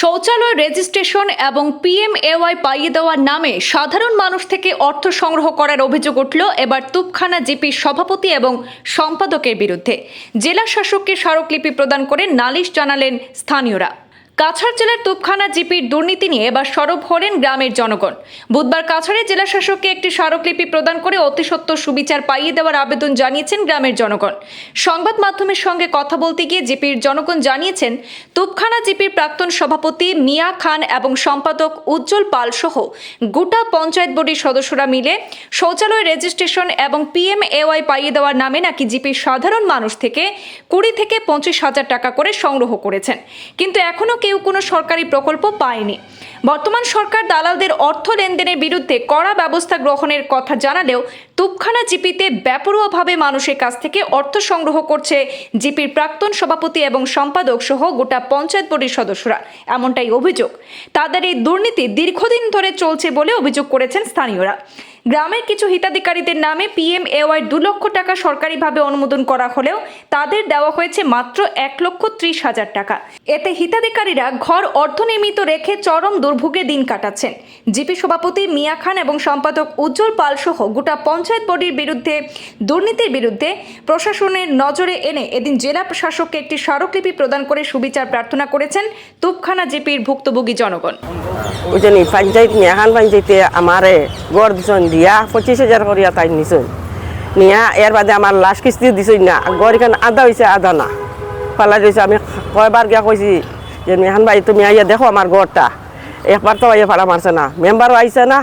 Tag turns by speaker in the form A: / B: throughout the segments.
A: শৌচালয় রেজিস্ট্রেশন এবং পিএমএওয়াই পাইয়ে দেওয়ার নামে সাধারণ মানুষ থেকে অর্থ সংগ্রহ করার অভিযোগ উঠল। এবার তুপখানা জিপির সভাপতি এবং সম্পাদকের বিরুদ্ধে। জেলা শাসককে স্মারকলিপি প্রদান করে নালিশ জানালেন স্থানীয়রা। কাছাড় জেলার তুপখানা জিপির দুর্নীতি নিয়ে এবার সরব হলেন গ্রামের জনগণ। বুধবার কাছাড়ে জেলা শাসককে একটি স্মারকলিপি প্রদান করে অতিসত্ত্বর সুবিচার পাইয়ে দেওয়ার আবেদন জানিয়েছেন গ্রামের জনগণ। সংবাদ মাধ্যমের সঙ্গে কথা বলতে গিয়ে জিপির জনগণ জানিয়েছেন, তুপখানা জিপির প্রাক্তন সভাপতি মিয়া খান এবং সম্পাদক উজ্জ্বল পাল সহ গোটা পঞ্চায়েত বোর্ডের সদস্যরা মিলে শৌচালয় রেজিস্ট্রেশন এবং পিএমএওয়াই পাইয়ে দেওয়ার নামে নাকি জিপির সাধারণ মানুষ থেকে কুড়ি থেকে পঁচিশ হাজার টাকা করে সংগ্রহ করেছেন। কিন্তু এখনও কেউ কোনো সরকারি প্রকল্প পায়নি। বর্তমান সরকার দালালদের অর্থ লেনদেনের বিরুদ্ধে কড়া ব্যবস্থা গ্রহণের কথা জানালেও তুপখানা জিপিতে ব্যাপরোয়াভাবে মানুষের কাছ থেকে অর্থ সংগ্রহ করছে জিপির প্রাক্তন সভাপতি এবং সম্পাদক সহ গোটা পঞ্চায়েত বোর্ডের সদস্যরা। এমনটাই অভিযোগ। তাদের এই দুর্নীতি দীর্ঘদিন ধরে চলছে বলে অভিযোগ করেছেন স্থানীয়রা। গ্রামের কিছু হিতাধিকারীদের নামে পিএম এওয়াই দু লক্ষ টাকা সরকারিভাবে অনুমোদন করা হলেও তাদের দেওয়া হয়েছে মাত্র এক লক্ষ ত্রিশ হাজার টাকা। এতে হিতাধিকারীরা ঘর অর্ধনির্মিত রেখে চরম দুর্ভোগে দিন কাটাচ্ছেন। জিপি সভাপতি মিয়া খান এবং সম্পাদক উজ্জ্বল পাল সহ গোটা পঞ্চায়েত বোর্ডের বিরুদ্ধে, দুর্নীতির বিরুদ্ধে প্রশাসনের নজরে এনে এদিন জেলা প্রশাসককে একটি স্মারকলিপি প্রদান করে সুবিচার প্রার্থনা করেছেন তুপখানা জিপির ভুক্তভোগী জনগণ।
B: বুঝলি, পঞ্চায়েত মিয়াখান পঞ্চায়েতে আমারে গড় দিছন, দিয়া পঁচিশ হাজার করিয়া তাই নিছন। নিয়া এর বাদে আমার লাশ কিস্তি দিছই না, গড় এখান আধা হয়েছে আধা না। পালাই রয়েছে আমি কয়বার গিয়া কইছি যে মিয়াখান ভাই, তুমি আইয়া দেখো আমার গড়টা। একবার তো আইয়া ভাড়া মারছে না। মেম্বারও আইছে না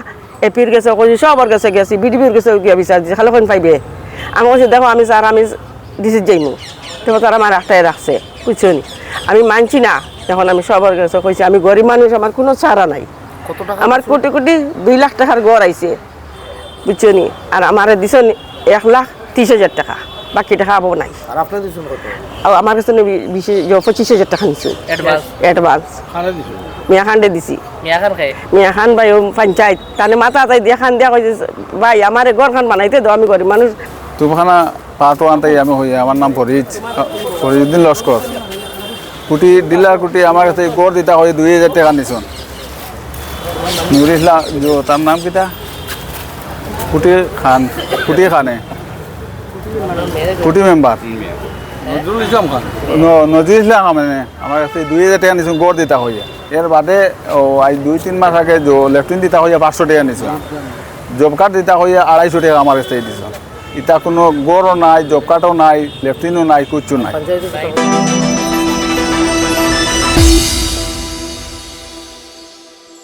B: এপির গেছে কইছি সবর গেছে গেছি বিডিপির গেছে গিয়া বিচার দিছে খালি পাইবে। আমি কইছি দেখো আমি স্যার আমি দিছি যাইমু তো তারা আমার একটাই রাখছে বুঝছ নি? আমি মানছি না। এখন আমি সবার কাছে কইছি আমি গরিব মানুষ আমার কোনো ছাড়া নাই।
C: কত টাকা
B: আমার কোটি কোটি দুই লাখ টাকার গড় আইছে বুঝছ নি? আর আমার দিছ এক লাখ ত্রিশ হাজার টাকা বাকি টাকা আবো নাই।
C: আর আপনার দিচ্ছেন কত?
B: আর আমার কাছে পঁচিশ হাজার টাকা নিছো।
D: অ্যাডভান্স
B: মিয়া খান্ডে দিছি।
D: মিয়া খান খাই
B: মিয়া খান ভাই পঞ্চায়েত। তাহলে মাথা তাই দিয়া খান দিয়া কইছে ভাই আমার ঘর খান বানাইতে দাও আমি গরিব মানুষ।
E: তুফখানা পার্ট ওয়ানটাই আমি হই আমার নাম ফরিজ ফরিজুদ্দিন লস্কর। কুটি ডিলার কুটি আমার কাছে গড় দিতা হয় দুই হাজার টাকা নিছন। নুর ইসলাম তার নাম কিটা কুটি খান কুটি খানে। কুটি মেম্বার।
C: নজরুল ইসলাম খান?
E: নজির ইসলাম মানে আমার কাছে দুই হাজার টাকা নিছুন গড় দিতা হইয়া। এর বাদে ও আজ দুই তিন মাস আগে লেফটিন দিতা হইয়া পাঁচশো টাকা নিছুন জব কার্ড দিতা হইয়া আড়াইশো টাকা আমার কাছে দিছুন ইটা কোনো গড়ও নাই জব কার্ডও নাই লেফটিনও নাই কিচ্ছু নাই।